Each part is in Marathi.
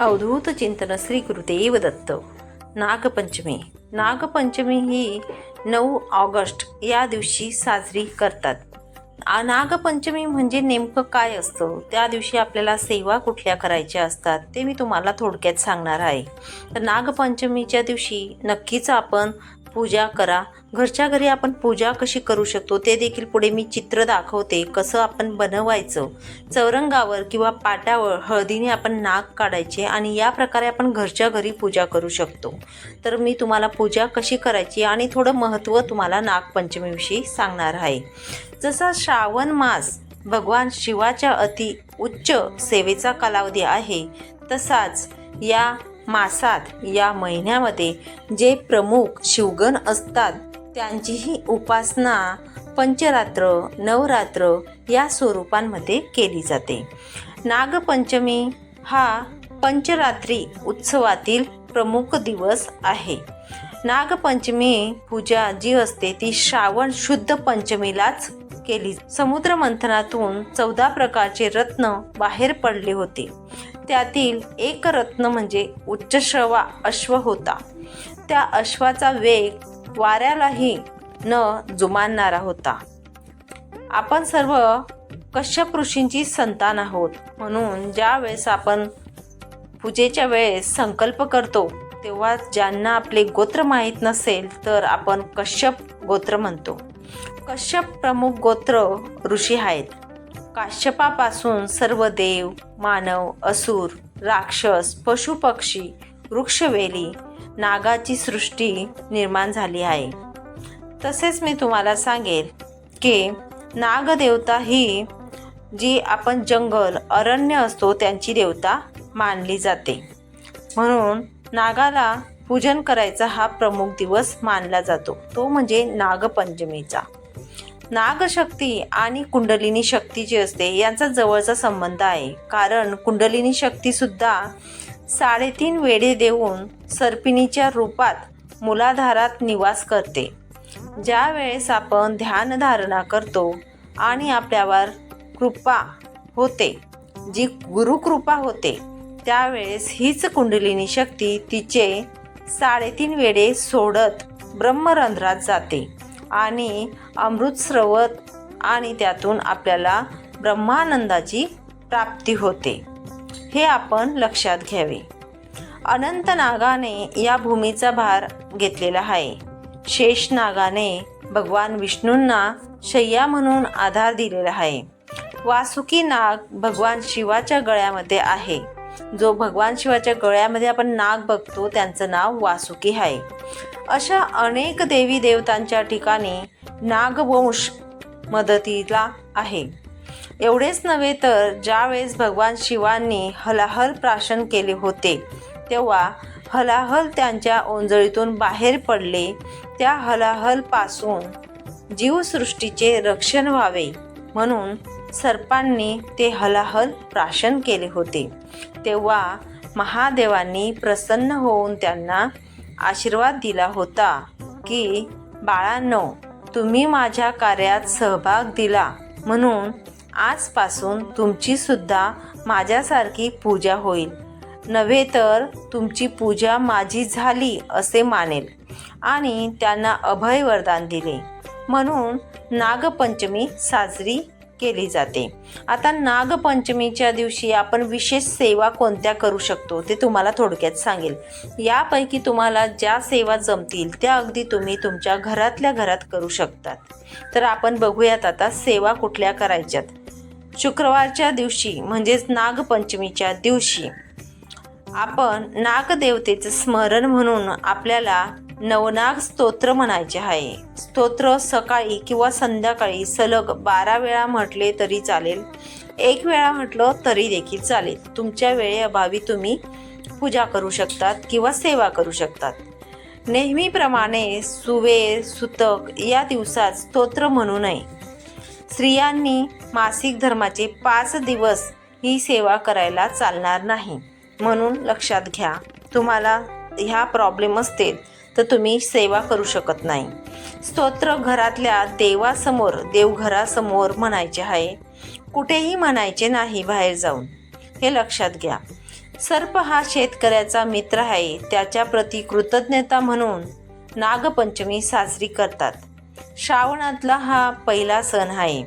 अवधूत चिंतन श्री गुरुदेव दत्त. नागपंचमी. नागपंचमी ही नऊ ऑगस्ट या दिवशी साजरी करतात. नागपंचमी म्हणजे नेमकं काय असतं? त्या दिवशी आपल्याला सेवा कुठल्या करायच्या असतात? ते मी तुम्हाला थोडक्यात सांगणार आहे. तर नागपंचमीच्या दिवशी नक्कीच आपण पूजा करा. घरच्या घरी आपण पूजा कशी करू शकतो ते देखील पुढे मी चित्र दाखवते. कसं आपण बनवायचं? चौरंगावर किंवा पाटावर हळदीने आपण नाक काढायचे आणि या प्रकारे आपण घरच्या घरी पूजा करू शकतो. तर मी तुम्हाला पूजा कशी करायची आणि थोडं महत्त्व तुम्हाला नागपंचमीविषयी सांगणार आहे. जसा श्रावण मास भगवान शिवाच्या अति उच्च सेवेचा कालावधी आहे तसाच या मासात या महिन्यामध्ये जे प्रमुख शिवगण असतात त्यांचीही उपासना पंचरात्र नवरात्र या स्वरूपांमध्ये केली जाते. नागपंचमी हा पंचरात्री उत्सवातील प्रमुख दिवस आहे. नागपंचमी पूजा जी असते ती श्रावण शुद्ध पंचमीलाच केली समुद्र मंथनातून चौदा प्रकारचे रत्न बाहेर पडले होते. त्यातील एक रत्न म्हणजे उच्चश्रवा अश्व होता. त्या अश्वाचा वेग वाऱ्यालाही न जुमानणारा होता. आपण सर्व कश्यप ऋषींची संतान आहोत. म्हणून ज्या वेळेस आपण पूजेच्या वेळेस संकल्प करतो तेव्हा ज्यांना आपले गोत्र माहीत नसेल तर आपण कश्यप गोत्र म्हणतो. कश्यप प्रमुख गोत्र ऋषी आहेत. काश्यपापासून सर्व देव मानव असुर राक्षस पशुपक्षी वृक्षवेली नागाची सृष्टी निर्माण झाली आहे. तसेच मी तुम्हाला सांगेल की नागदेवता ही जी आपण जंगल अरण्य असतो त्यांची देवता मानली जाते. म्हणून नागाला पूजन करायचा हा प्रमुख दिवस मानला जातो. तो म्हणजे नागपंचमीचा. नागशक्ती आणि कुंडलिनी शक्ती जी असते यांचा जवळचा संबंध आहे. कारण कुंडलिनी शक्ती सुद्धा साडेतीन वेढे देऊन सर्पिणीच्या रूपात मुलाधारात निवास करते. ज्या वेळेस आपण ध्यानधारणा करतो आणि आपल्यावर कृपा होते जी गुरुकृपा होते त्यावेळेस हीच कुंडलिनी शक्ती तिचे साडेतीन वेडे सोडत ब्रह्मरंध्रात जाते. आणि अमृत स्रवत आणि त्यातून आपल्याला ब्रह्मानंदाची प्राप्ती होते. हे आपण लक्षात घ्यावे. अनंत नागाने या भूमीचा भार घेतलेला आहे. शेष नागाने भगवान विष्णूंना शय्या म्हणून आधार दिलेला आहे. वासुकी नाग भगवान शिवाच्या गळ्यामध्ये आहे. जो भगवान शिवाच्या गळ्यामध्ये आपण नाग बघतो त्यांचं नाव वासुकी आहे. अशा अनेक देवी देवतांच्या ठिकाणी नागवंश मदतीला आहे. एवढेच नव्हे तर ज्यावेळेस भगवान शिवांनी हलाहल प्राशन केले होते तेव्हा हलाहल त्यांच्या ओंजळीतून बाहेर पडले. त्या हलाहलपासून जीवसृष्टीचे रक्षण व्हावे म्हणून सर्पांनी ते हलाहल प्राशन केले होते. तेव्हा महादेवांनी प्रसन्न होऊन त्यांना आशीर्वाद दिला होता की बाळांनो तुम्ही माझ्या कार्यात सहभाग दिला. म्हणून आजपासून तुमची सुद्धा माझ्यासारखी पूजा होईल. नव्हे तर तुमची पूजा माझी झाली असे मानेल. आणि त्यांना अभय वरदान दिले. म्हणून नागपंचमी साजरी केली जाते. आता नागपंचमीच्या दिवशी आपण विशेष सेवा कोणत्या करू शकतो ते तुम्हाला थोडक्यात सांगेल. यापैकी तुम्हाला ज्या सेवा जमतील त्या अगदी तुम्ही तुमच्या घरातल्या घरात करू शकतात. तर आपण बघूयात आता सेवा कुठल्या करायच्यात. शुक्रवारच्या दिवशी म्हणजेच नागपंचमीच्या दिवशी आपण नागदेवतेचं स्मरण म्हणून आपल्याला नवनाग स्तोत्र म्हणायचे आहे. स्तोत्र सकाळी किंवा संध्याकाळी सलग बारा वेळा म्हटले तरी चालेल. एक वेळा म्हटलं तरी देखील चालेल. तुमच्या वेळेअभावी तुम्ही पूजा करू शकतात किंवा सेवा करू शकतात. नेहमीप्रमाणे सुवे सुतक या दिवसात स्तोत्र म्हणू नये. स्त्रियांनी मासिक धर्माचे पाच दिवस ही सेवा करायला चालणार नाही. म्हणून लक्षात घ्या तुम्हाला ह्या प्रॉब्लेम असतील. तर तुम्ही सेवा करू शकत नाही. स्तोत्र घरातल्या देवासमोर देवघरासमोर म्हणायचे आहे. कुठेही म्हणायचे नाही बाहेर जाऊन. हे लक्षात घ्या. सर्प हा शेतकऱ्याचा मित्र आहे. त्याच्याप्रती कृतज्ञता म्हणून नागपंचमी साजरी करतात. श्रावणातला हा पहिला सण आहे.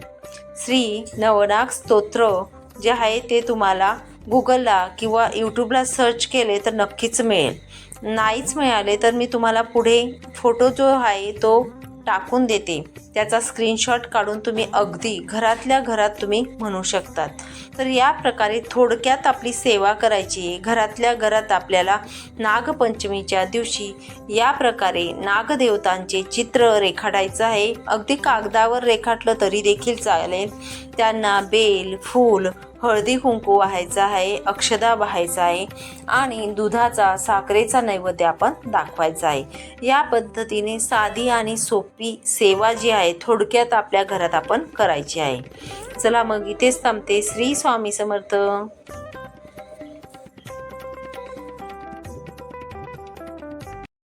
श्री नवनाग स्तोत्र जे आहे ते तुम्हाला गुगलला किंवा यूट्यूबला सर्च केले तर नक्कीच मिळेल. नाहीच मिळाले तर मी तुम्हाला पुढे फोटो जो आहे तो टाकून देते. त्याचा स्क्रीनशॉट काढून तुम्ही अगदी घरातल्या घरात तुम्ही म्हणू शकतात. तर या प्रकारे थोडक्यात आपली सेवा करायची आहे. घरातल्या घरात आपल्याला नागपंचमीच्या दिवशी या प्रकारे नागदेवतांचे चित्र रेखाटायचं आहे. अगदी कागदावर रेखाटलं तरी देखील चालेल. त्यांना बेल फूल हळदी कुंकू व्हायचं आहे अक्षदा व्हायचा आहे आणि दुधाचा साखरेचा नैवेद्य आपण दाखवायचा आहे. या पद्धतीने साधी आणि सोपी सेवा जी आहे थोडक्यात आपल्या घरात आपण करायची आहे. चला मग इथेच थांबते. श्री स्वामी समर्थ.